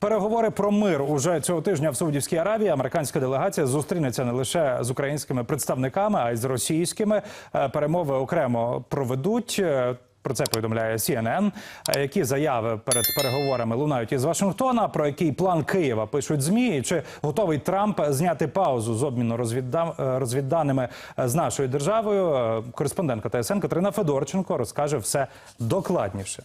Переговори про мир уже цього тижня в Саудівській Аравії. Американська делегація зустрінеться не лише з українськими представниками, а й з російськими. Е, Перемови окремо проведуть. Е, Про це повідомляє CNN. Е, Які заяви перед переговорами лунають із Вашингтона? Про який план Києва пишуть змі? Чи готовий Трамп зняти паузу з обміну розвідда- розвідданими з нашою державою? Кореспондентка ТСН Катерина Федорченко розкаже все докладніше.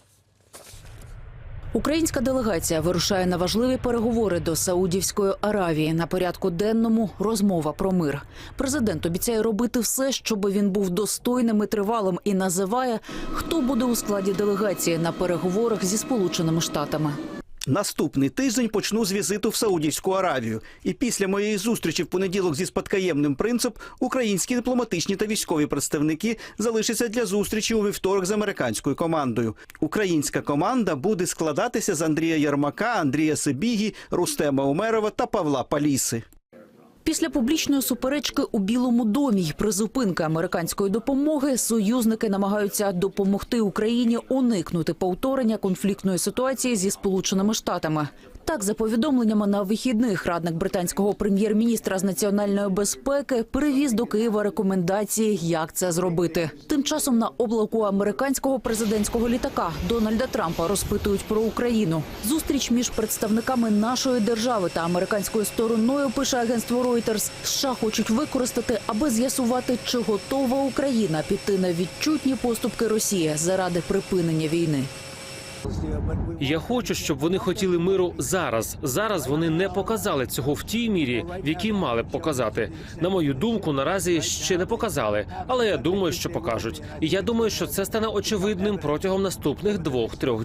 Українська делегація вирушає на важливі переговори до Саудівської Аравії. На порядку денному розмова про мир. Президент обіцяє робити все, щоб він був достойним і тривалим, і називає, хто буде у складі делегації на переговорах зі Сполученими Штатами. Наступний тиждень почну з візиту в Саудівську Аравію. І після моєї зустрічі в понеділок зі спадкоємним принцип українські дипломатичні та військові представники залишаться для зустрічі у вівторок з американською командою. Українська команда буде складатися з Андрія Ярмака, Андрія Сибігі, Рустема Умерова та Павла Паліси. Після публічної суперечки у Білому домі й призупинки американської допомоги союзники намагаються допомогти Україні уникнути повторення конфліктної ситуації зі Сполученими Штатами. Так, за повідомленнями на вихідних, радник британського прем'єр-міністра з національної безпеки привіз до Києва рекомендації, як це зробити. Тим часом на облаку американського президентського літака Дональда Трампа розпитують про Україну. Зустріч між представниками нашої держави та американською стороною пише агентство Reuters, США хочуть використати, аби з'ясувати, чи готова Україна піти на відчутні поступки Росії заради припинення війни. Я хочу, щоб вони хотіли миру зараз. Зараз вони не показали цього в тій мірі, в якій мали б показати. На мою думку, наразі ще не показали, але я думаю, що покажуть. І я думаю, що це стане очевидним протягом наступних двох-трьох днів.